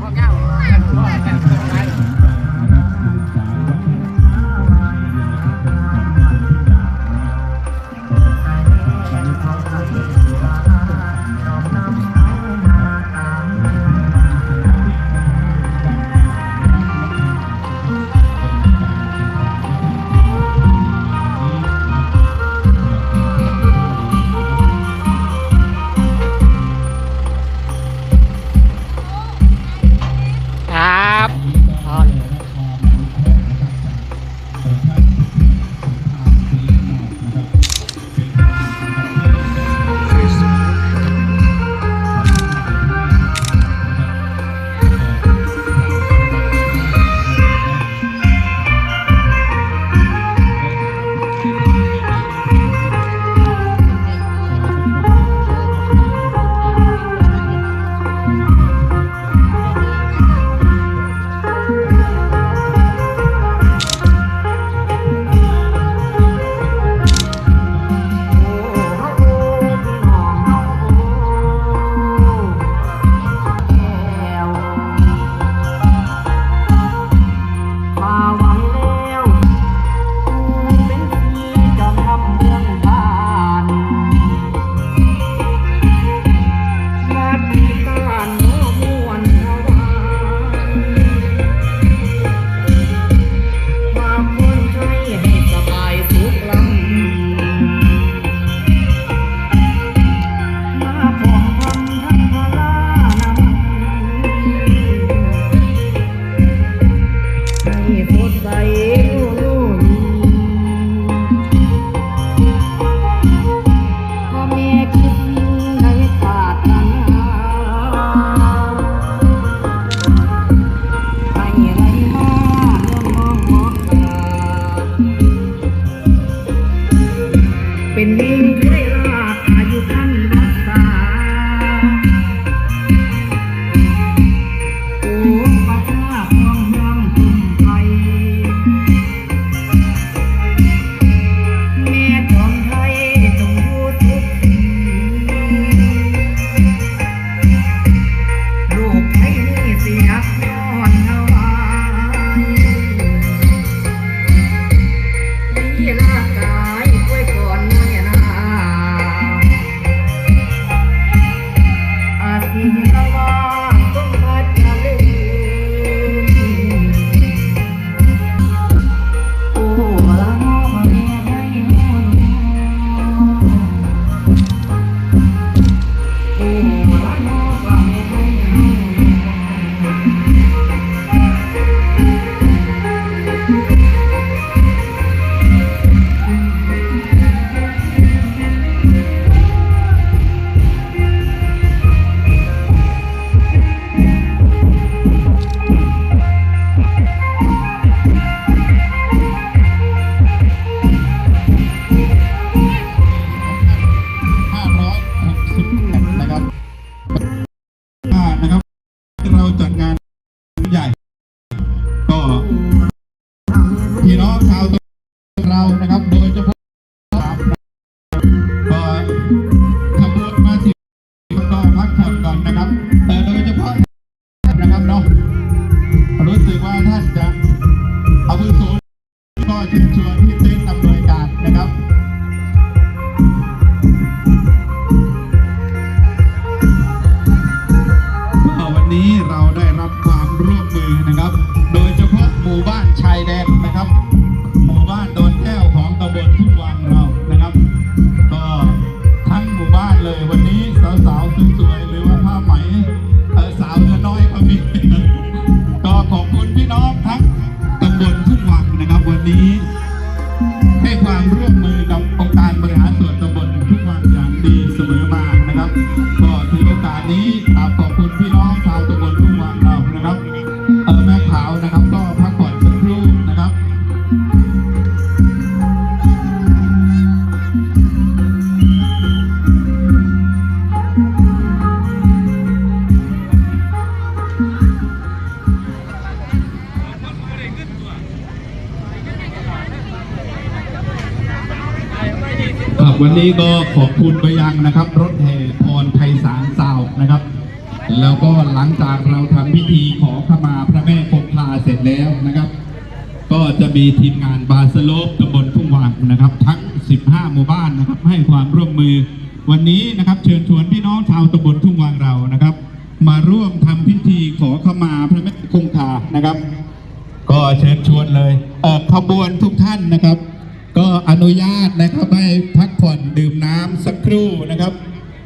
พ่อเก้า ร่วมมือนะครับ โดยเฉพาะหมู่บ้านชายแดนนะครับ ขอบคุณไปยังนะครับ รถแห่พรไทยสารสาวนะครับ แล้วก็หลังจากเราทำพิธีขอขมาพระแม่คงคาเสร็จแล้วนะครับ ก็จะมีทีมงานบาสโลปตำบลทุ่งวางนะครับ ทั้ง 15 หมู่บ้านนะครับ ให้ความร่วมมือวันนี้นะครับ เชิญชวนพี่น้องชาวตำบลทุ่งวางเรานะครับ มาร่วมทำพิธีขอขมาพระแม่คงคานะครับ ก็เชิญชวนเลยเออขบวนทุกท่านนะครับ ก็อนุญาตนะครับให้พักผ่อนดื่มน้ำสักครู่นะครับ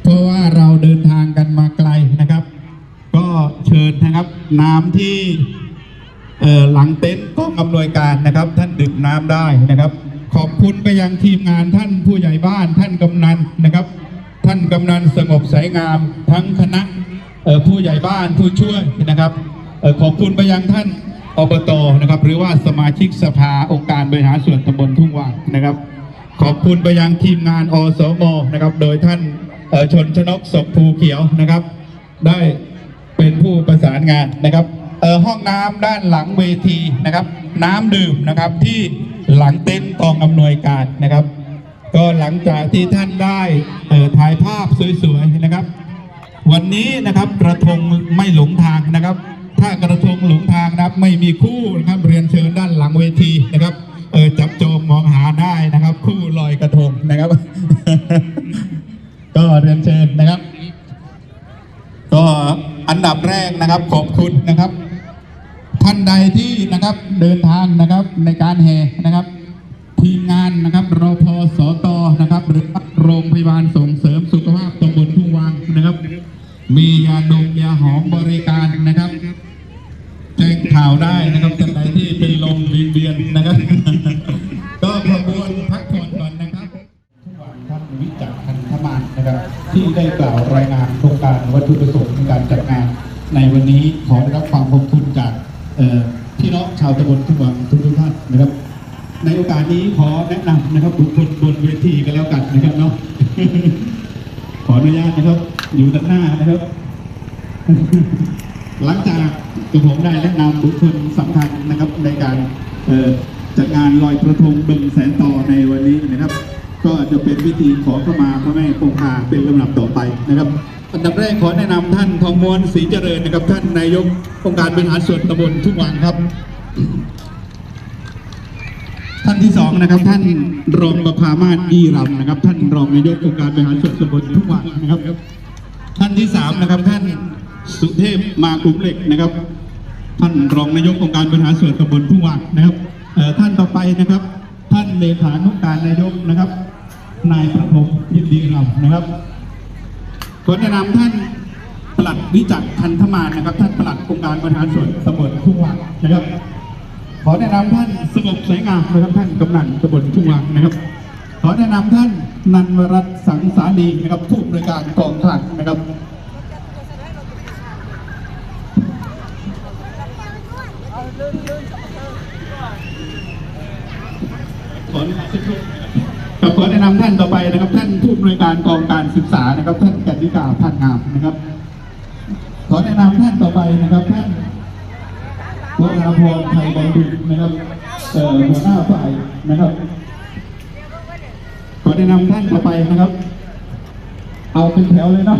เพราะว่าเราเดินทางกันมาไกลนะครับ ก็เชิญนะครับน้ำที่หลังเต็นท์กองอำนวยการนะครับ ท่านดื่มน้ำได้นะครับ ขอบคุณไปยังทีมงานท่านผู้ใหญ่บ้านท่านกำนันนะครับ ท่านกำนันสงบสายงาม ทั้งคณะผู้ใหญ่บ้านผู้ช่วยนะครับขอบคุณไปยังท่าน อบตนะครับ หรือว่าสมาชิกสภาองค์การบริหารส่วนตำบลทุ่งว่างนะครับ ขอบคุณไปยังทีมงานอสมนะครับ โดยท่านชนชนกศพภูเขียวนะครับ ได้เป็นผู้ประสานงานนะครับห้องน้ำด้านหลังเวทีนะครับ น้ำดื่มนะครับที่หลังเต็นท์กองอำนวยการนะครับ ก็หลังจากที่ท่านได้ถ่ายภาพสวยๆนะครับ วันนี้นะครับกระทงไม่หลงทางนะครับ ถ้ากระทงหลงทางนะครับ ไม่มีคู่นะครับเรียนเชิญด้านหลังเวทีนะครับเออจับโจมมองหาได้นะครับ คู่ลอยกระทงนะครับ ก็เรียนเชิญนะครับ ก็อันดับแรกนะครับ ขอบคุณนะครับ ท่านใดที่นะครับเดินทางนะครับในการแห่นะครับ ทีมงานนะครับรพสตนะครับ หรือโรงพยาบาลสง ในวันนี้ขอได้รับความขอบคุณจากพี่น้องชาวตำบลทุกวังทุกทุกท่านนะครับ ในโอกาสนี้ขอแนะนำนะครับบุคคลบนเวทีกันแล้วกันนะครับเนาะขออนุญาตนะครับ อยู่ด้านหน้านะครับ หลังจากที่ผมได้แนะนำบุคคลสำคัญนะครับในการจัดงานลอยกระทงบึงแสนต่อในวันนี้นะครับ ก็จะเป็นพิธีขอเข้ามาพระแม่คงคาเป็นลำดับต่อไปนะครับ อันดับแรกขอแนะนำท่านทองม้วนศรีเจริญนะครับ ท่านนายกองค์การบริหารส่วนตำบลทุกวังครับ ท่านที่สองนะครับ ท่านรองประภามาศยีรำนะครับ ท่านรองนายกองค์การบริหารส่วนตำบลทุกวังนะครับ ท่านที่สามนะครับ ท่านสุเทพมากรุงเหล็กนะครับ ท่านรองนายกองค์การบริหารส่วนตำบลทุ่งวังนะครับท่านต่อไปนะครับ ท่านเลขานุการนายกนะครับ นายประพงศ์ยินดีรำนะครับ ขอแนะนำท่านปลัดวิจักรคันธมานนะครับ ท่านปลัดองค์การบริหารส่วนตำบลทุ่งวังนะครับ ขอแนะนำท่านสงบสวยงามนะครับท่านกำนันตำบลทุ่งวังนะครับ ขอแนะนำท่านนันวรัตน์สังสานีนะครับผู้อำนการกองคลังนะครับขอแนะนำสักครู่ครับ ขอแนะนำท่านต่อไปนะครับ ท่านผู้อำนวยการกองการศึกษานะครับ ท่านกันนิกาพันงามนะครับ ขอแนะนำท่านต่อไปนะครับท่านวราพรไทยบอลดุนะครับเอ่อหัวหน้าฝ่ายนะครับ ขอแนะนำท่านต่อไปนะครับ เอาเป็นแถวเลยเนาะ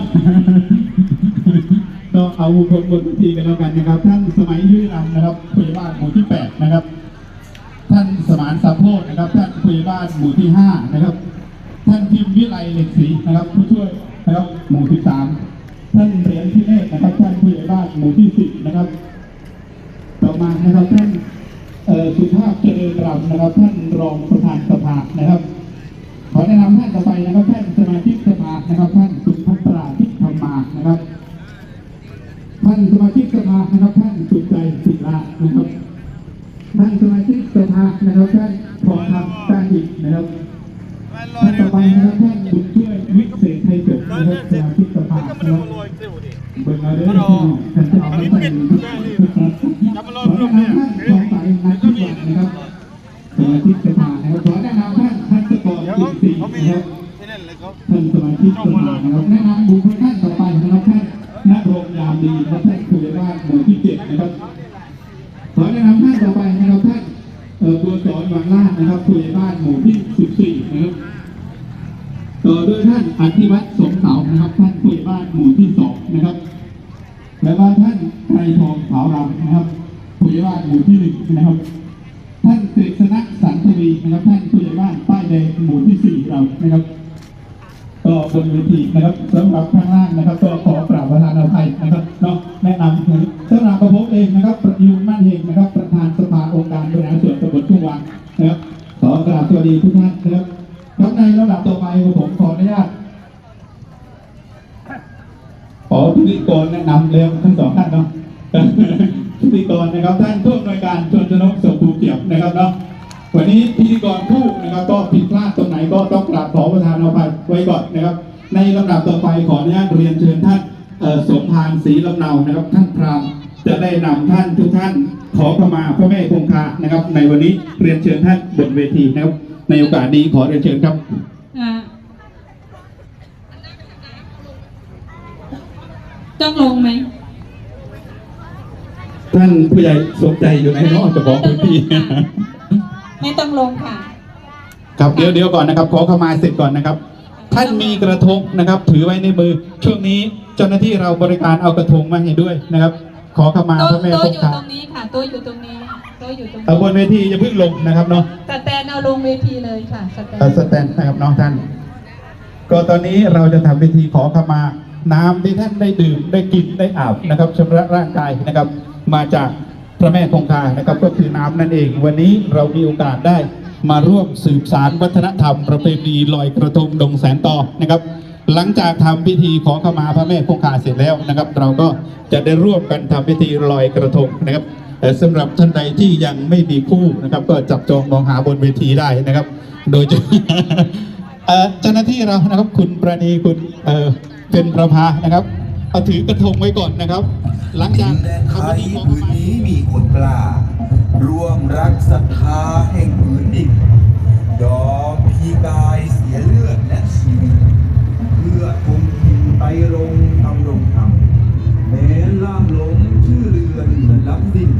ก็เอาบุคคลบนเวทีกันแล้วกันนะครับ ท่านสมัยยุรำนะครับผู้ใหญ่บ้านหมู่ที่แปดนะครับ ท่านสมานสาโพธนะครับท่าน ผู้ใหญ่บ้านหมู่ที่ห้านะครับ ท่านพิมพ์วิไลเหล็กศรีนะครับผู้ช่วยนะครับหมู่ที่สามท่านเหรียญที่เนตรนะครับ ท่านผู้ใหญ่บ้านหมู่ที่สิบนะครับ ต่อมานะครับท่านเอ่อสุภาพเจริญรำนะครับ ท่านรองประธานสภานะครับ ขอแนะนำท่านต่อไปนะครับท่านสมาชิกสภานะครับ ท่านสุภัตราทิธรรมานะครับ ท่านสมาชิกสภานะครับ ท่านสุใจศิลานะครับ ท่านสมาชิกสภานะครับท่านทองคำการอิกนะครับท่าน ต่อไปนะครับท่านบุญช่วยวิเศษไทยเกิดนะครับสมาชิกสภานะครับเบิ่งเอาเด้อพี่น้องท่านจะเอาไปใส่นะครับขอแนะนำท่านทองใสนักที่วัดนะครับสมาชิกสภานะครับขอแนะนำท่านพัชกรอินทรีย์นะครับท่านสมาชิกสภานะครับแนะนำบุคคลท่านต่อไปนะครับท่านนรงยามดีนะครับท่านผู้ใหญ่านหมู่ที่เจ็ดนะครับขอแนะนำท่านต่อไปนะครับท่านเอ่อบัวสอนวังล่าดนะครับผู้ใหญ่บ้านหมู่ที่ ต่อด้วยท่านอธิวัตรสมเสานะครับ ท่านผู้ใหญ่บ้านหมู่ที่สองนะครับ แล้วก็ท่านไทรทองขาวรำนะครับผู้ใหญ่บ้านหมู่ที่หนึ่งนะครับ ท่านกฤษณะสันทวีนะครับ ท่านผู้ใหญ่บ้านป้ายแดงหมู่ที่สี่เรานะครับ ก็บนเวทีนะครับสำหรับข้างล่างนะครับก็ขอกราบประธานอ พิธีกรแนะนำเร็วทั้งสองท่านเนาะพิธีกรนะครับท่านผู้อำนวยการชนชนกสมภูเกียรตินะครับเนาะวันนี้พิธีกรผู้นะครับก็ผิดพลาดตรงไหนก็ต้องกราบขอประทานอภัยไว้ก่อนนะครับ ในลำดับต่อไปขออนุญาตเรียนเชิญท่านสมพานศรีลำเนานะครับ ท่านพรามจะได้นำท่านทุกท่านขอเข้ามาพระแม่คงคานะครับ ในวันนี้เรียนเชิญท่านบนเวทีนะครับ ในโอกาสนี้ขอเรียนเชิญครับ อ่า ต้องลงไหมท่านผู้ใหญ่สนใจอยู่ในนอกเจะของพื้นที่ไม่ต้องลงค่ะ ครับเดี๋ยวเดี๋ยวก่อนนะครับ ขอเข้ามาเสร็จก่อนนะครับ ท่านมีกระทงนะครับ ถือไว้ในมือ ช่วงนี้เจ้าหน้าที่เราบริการเอากระทงมาให้ด้วยนะครับ ขอเข้ามาโต๊ะพระแม่โต๊ะคงอยู่คาตรงนี้ค่ะโต๊ะอยู่ตรงนี้โต๊ะอยู่ตรงเอาบนี้นเวทีอย่าเพิ่งลงนะครับเนาะสแตนเอาลงเวทีเลยค่ะสแตนเอ่อสแตนนะครับน้องท่าน ก็ตอนนี้เราจะทำพิธีขอขมา น้ำที่ท่านได้ดื่มได้กินได้อาบนะครับชำระร่างกายนะครับ มาจากพระแม่คงคานะครับก็คือน้ำนั่นเอง วันนี้เรามีโอกาสได้มาร่วมสืบสารวัฒนธรรม ประเพณีลอยกระทงดงแสนต่อนะครับ หลังจากทำพิธีขอขมาพระแม่คงคาเสร็จแล้วนะครับ เราก็จะได้ร่วมกันทำพิธีลอยกระทงนะครับแต่สำหรับท่านใดที่ยังไม่มีคู่นะครับ ก็จับจองมองหาบนเวทีได้นะครับ โดยเอ่อเจ้าหน้าที่เรานะครับคุณประณีคุณเอ่อ เป็นประภานะครับเอาถือกระทงไว้ก่อนนะครับ หลังจากแดนไททำพิยธีขอขผืนนี้มีคนกล้าร่วมรักศรัทธาแห่งผืนดินยอมพีกายเสียเลือดและชีวิตเพื่อคงถิ่นไตรงทำรงธรรมแม้ล่ามหลงชื่อเรือนเหมือนล้ำสิ้น